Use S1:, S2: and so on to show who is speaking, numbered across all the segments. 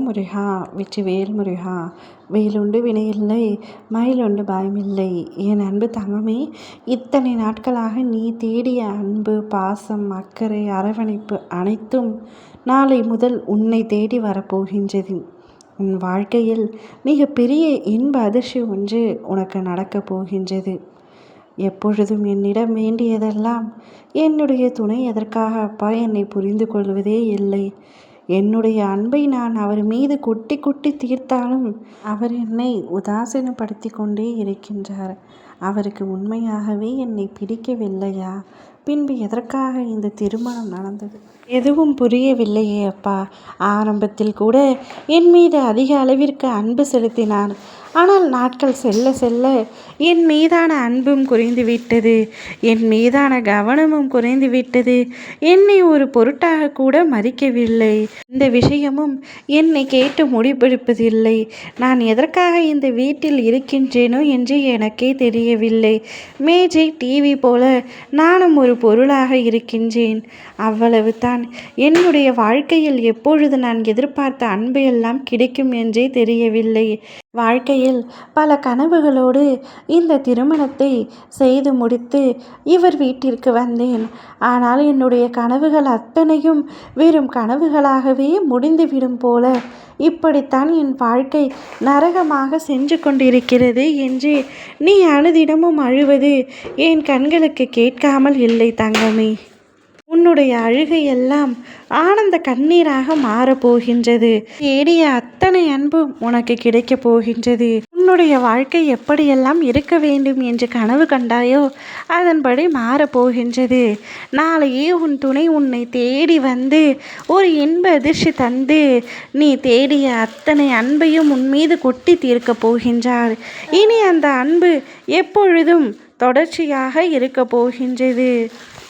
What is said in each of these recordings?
S1: முருகா வெற்றிவேல் முருகா வேலுண்டு வினையில்லை மயிலுண்டு பயமில்லை. என் அன்பு தங்கமே இத்தனை நாட்களாக நீ தேடிய அன்பு பாசம் அக்கறை அரவணைப்பு அனைத்தும் நாளை முதல் உன்னை தேடி வரப்போகின்றது. உன் வாழ்க்கையில் மிக பெரிய இன்ப அதிர்ச்சி ஒன்று உனக்கு நடக்கப் போகின்றது. எப்பொழுதும் என்னிடம் வேண்டியதெல்லாம் என்னுடைய துணை எதற்காக அப்பா என்னை புரிந்து கொள்வதே இல்லை. என்னுடைய அன்பை நான் அவர் மீது கொட்டி கொட்டி தீர்த்தாலும் அவர் என்னை உதாசீனப்படுத்தி கொண்டே இருக்கின்றார். அவருக்கு உண்மையாகவே என்னை பிடிக்கவில்லையா? பின்பு எதற்காக இந்த திருமணம் நடந்தது? எதுவும் புரியவில்லையே அப்பா. ஆரம்பத்தில் கூட என் மீது அதிக அளவிற்கு அன்பு செலுத்தினார். ஆனால் நாட்கள் செல்ல செல்ல என் மீதான அன்பும் குறைந்து விட்டது. என் மீதான கவனமும் குறைந்து விட்டது. என்னை ஒரு பொருட்டாக கூட மதிக்கவில்லை. இந்த விஷயமும் என்னை கேட்டு முடிவெடுப்பதில்லை. நான் எதற்காக இந்த வீட்டில் இருக்கின்றேனோ என்று எனக்கே தெரியவில்லை. மேஜை டிவி போல நானும் ஒரு பொருளாக இருக்கின்றேன். அவ்வளவு தான் என்னுடைய வாழ்க்கையில் எப்பொழுது நான் எதிர்பார்த்த அன்பு எல்லாம் கிடைக்கும் என்றே தெரியவில்லை. வாழ்க்கையில் பல கனவுகளோடு இந்த திருமணத்தை செய்து முடித்து இவர் வீட்டிற்கு வந்தேன். ஆனால் என்னுடைய கனவுகள் அத்தனையும் வெறும் கனவுகளாகவே முடிந்துவிடும் போல இப்படித்தான் என் வாழ்க்கை நரகமாக சென்று கொண்டிருக்கிறது என்று நீ அனுதினமும் அழுவது என் கண்களுக்கு கேட்காமல் இல்லை தங்கமே. உன்னுடைய அழுகையெல்லாம் ஆனந்த கண்ணீராக மாறப்போகின்றது. தேடிய அத்தனை அன்பும் உனக்கு கிடைக்கப் போகின்றது. உன்னுடைய வாழ்க்கை எப்படியெல்லாம் இருக்க வேண்டும் என்று கனவு கண்டாயோ அதன்படி மாறப்போகின்றது. நாளையே உன் துணை உன்னை தேடி வந்து ஒரு இன்ப அதிர்ச்சி தந்து நீ தேடிய அத்தனை அன்பையும் உன் மீது கொட்டி தீர்க்கப் போகின்றார். இனி அந்த அன்பு எப்பொழுதும் தொடர்ச்சியாக இருக்க போகின்றது.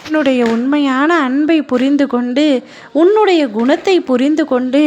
S1: உன்னுடைய உண்மையான அன்பை புரிந்து கொண்டு உன்னுடைய குணத்தை புரிந்து கொண்டு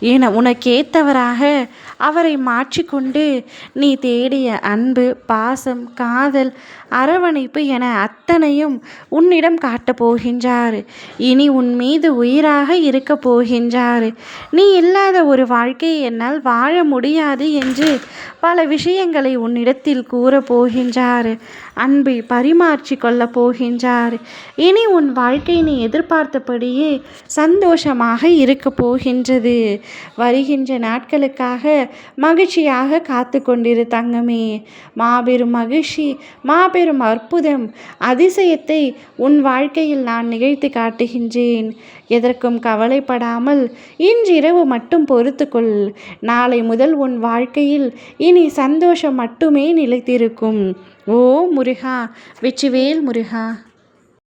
S1: என உனக்கேத்தவராக அவரை மாற்றிக்கொண்டு நீ தேடிய அன்பு பாசம் காதல் அரவணைப்பு என அத்தனையும் உன்னிடம் காட்டப் போகின்றார். இனி உன் மீது உயிராக இருக்க போகின்றார். நீ இல்லாத ஒரு வாழ்க்கையை என்னால் வாழ முடியாது என்று பல விஷயங்களை உன்னிடத்தில் கூறப் போகின்றார். அன்பை பரிமாற்றி கொள்ளப் போகின்றார். இனி உன் வாழ்க்கை நீ எதிர்பார்த்தபடியே சந்தோஷமாக இருக்க போகின்றது. வருகின்ற நாட்களுக்காக மகிழ்ச்சியாக காத்து கொண்டிரு தங்கமே. மாபெரும் மகிழ்ச்சி மாபெரும் அற்புதம் அதிசயத்தை உன் வாழ்க்கையில் நான் நிகழ்த்தி காட்டுகின்றேன். எதற்கும் கவலைப்படாமல் இன்றிரவு மட்டும் பொறுத்துக்கொள். நாளை முதல் உன் வாழ்க்கையில் இனி சந்தோஷம் மட்டுமே நிலைத்திருக்கும். ஓ முருகா வெற்றிவேல் முருகா.